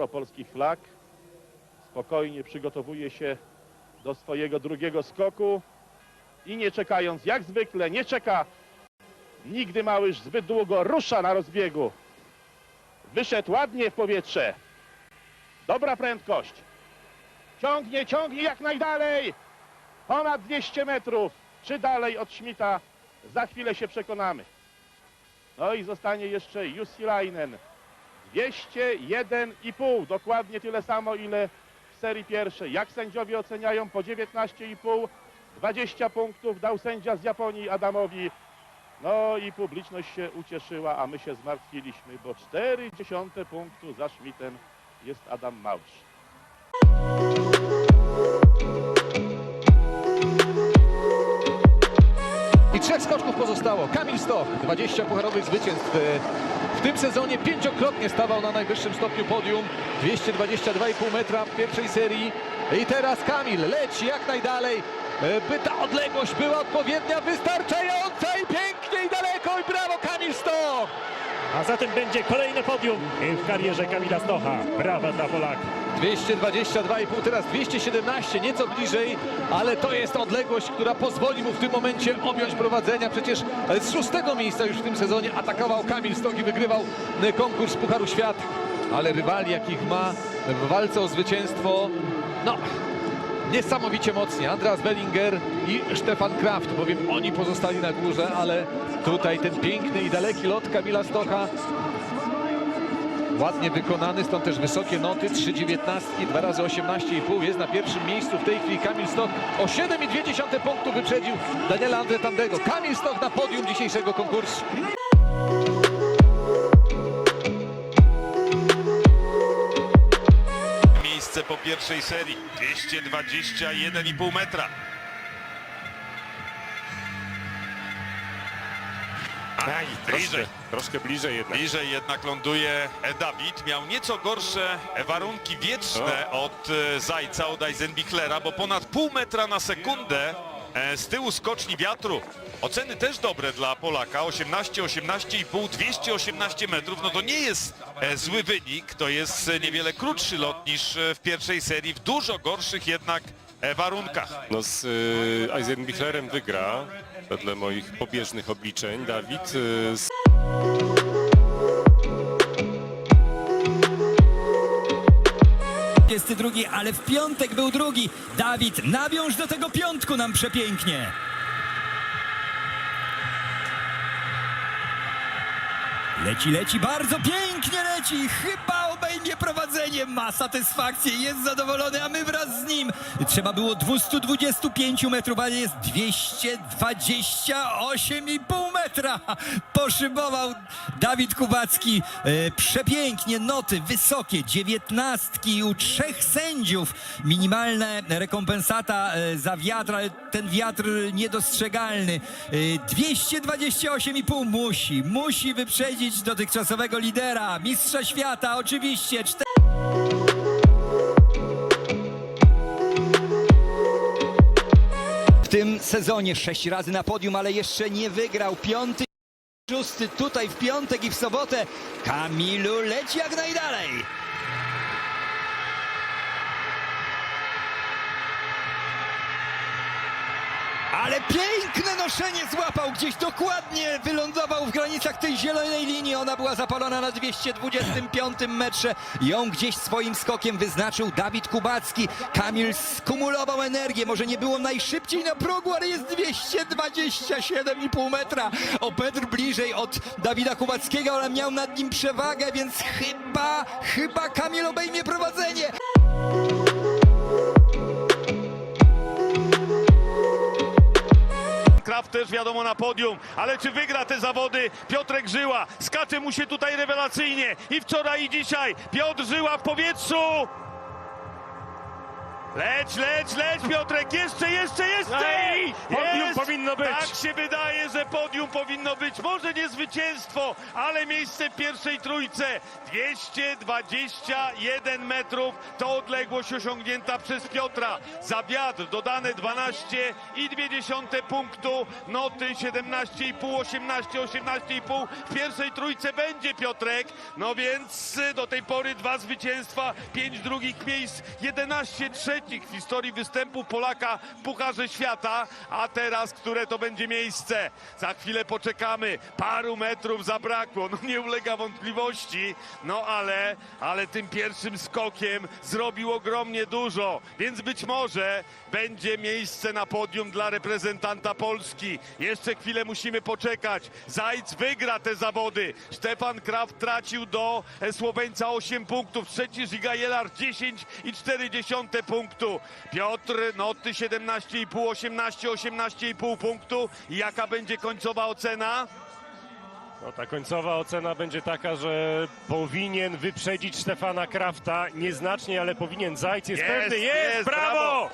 sporo polskich flag. Spokojnie przygotowuje się do swojego drugiego skoku i nie czekając, jak zwykle, nie czeka nigdy Małysz zbyt długo, rusza na rozbiegu. Wyszedł ładnie w powietrze. Dobra prędkość. Ciągnie, ciągnie jak najdalej. Ponad 200 metrów. Czy dalej od Schmidta? Za chwilę się przekonamy. No i zostanie jeszcze Jussi Leinen. 201,5. Dokładnie tyle samo, ile w serii pierwszej. Jak sędziowie oceniają? Po 19,5. 20 punktów dał sędzia z Japonii Adamowi. No i publiczność się ucieszyła, a my się zmartwiliśmy, bo 0,4 punktu za Schmidtem jest Adam Małysz. I trzech skoczków pozostało. Kamil Stoch, 20 pucharowych zwycięstw. W tym sezonie pięciokrotnie stawał na najwyższym stopniu podium. 222,5 metra w pierwszej serii. I teraz Kamil leci jak najdalej, e, by ta odległość była odpowiednia, wystarczająca i pięknie i daleko. I brawo Kamil Stoch! A zatem będzie kolejne podium w karierze Kamila Stocha. Brawa dla Polaków. 222,5, teraz 217, nieco bliżej, ale to jest odległość, która pozwoli mu w tym momencie objąć prowadzenia. Przecież z szóstego miejsca już w tym sezonie atakował Kamil Stok i wygrywał e, konkurs Pucharu Świata. Ale rywali, jakich ma w walce o zwycięstwo, no, niesamowicie mocni. Andreas Bellinger i Stefan Kraft, bowiem oni pozostali na górze, ale tutaj ten piękny i daleki lot Kamila Stocha Ładnie wykonany, stąd też wysokie noty, 3,19, 2 razy 18,5 jest na pierwszym miejscu w tej chwili Kamil Stok o 7,2 punktu wyprzedził Daniela Andretandego. Kamil Stok na podium dzisiejszego konkursu. Miejsce po pierwszej serii 221,5 metra. Aj, bliżej. troszkę, troszkę bliżej jednak. Bliżej jednak ląduje Dawid. Miał nieco gorsze warunki wieczne od e, Zajca, od Eisenbichlera, bo ponad pół metra na sekundę e, z tyłu skoczni wiatru. Oceny też dobre dla Polaka. 18, 18,5, 218 metrów. No to nie jest e, zły wynik. To jest e, niewiele krótszy lot niż e, w pierwszej serii. W dużo gorszych jednak warunkach. No z y, Eisenbichlerem wygra, wedle moich pobieżnych obliczeń. Dawid y, z 22, ale w piątek był drugi. Dawid, nawiąż do tego piątku nam przepięknie. Leci, leci, bardzo pięknie leci. Chyba prowadzenie. Ma satysfakcję, jest zadowolony, a my wraz z nim. Trzeba było 225 metrów, ale jest 228,5 metra. Poszybował Dawid Kubacki. E, przepięknie, noty wysokie, dziewiętnastki u trzech sędziów. Minimalna rekompensata e, za wiatr, ale ten wiatr niedostrzegalny. E, 228,5 musi, musi wyprzedzić dotychczasowego lidera, mistrza świata, oczywiście. Tym sezonie sześć razy na podium, ale jeszcze nie wygrał. Piąty szósty tutaj w piątek i w sobotę. Kamilu leci jak najdalej. Ale piękne noszenie złapał gdzieś dokładnie, wylądował w granicach tej zielonej linii. Ona była zapalona na 225 metrze. Ją gdzieś swoim skokiem wyznaczył Dawid Kubacki. Kamil skumulował energię. Może nie było najszybciej na progu, ale jest 227,5 metra. O Petr bliżej od Dawida Kubackiego, ale miał nad nim przewagę, więc chyba, chyba Kamil obejmie prowadzenie. Kraft też wiadomo na podium, ale czy wygra te zawody? Piotrek Żyła skacze mu się tutaj rewelacyjnie i wczoraj i dzisiaj Piotr Żyła w powietrzu Leć, leć, leć Piotrek, jeszcze, jeszcze, jeszcze! Ej, podium Jest! powinno być. Tak się wydaje, że podium powinno być. Może nie zwycięstwo, ale miejsce w pierwszej trójce. 221 metrów to odległość osiągnięta przez Piotra. Za wiatr dodane 12,2 punktu, noty 17,5, 18, 18,5. W pierwszej trójce będzie Piotrek, no więc y, do tej pory dwa zwycięstwa, pięć drugich miejsc, 11 trzecich w historii występu Polaka w Pucharze Świata, a teraz które to będzie miejsce? Za chwilę poczekamy, paru metrów zabrakło, no nie ulega wątpliwości, no ale, ale tym pierwszym skokiem zrobił ogromnie dużo, więc być może będzie miejsce na podium dla reprezentanta Polski. Jeszcze chwilę musimy poczekać. Zajc wygra te zawody. Stefan Kraft tracił do Słoweńca 8 punktów. Trzeci Żyga Jelar 10,4 punktu. Piotr Noty 17,5, 18, 18,5 punktu. Jaka będzie końcowa ocena? No, ta końcowa ocena będzie taka, że powinien wyprzedzić Stefana Krafta nieznacznie, ale powinien. Zajc jest, Jest, pewny, jest, jest, brawo! brawo!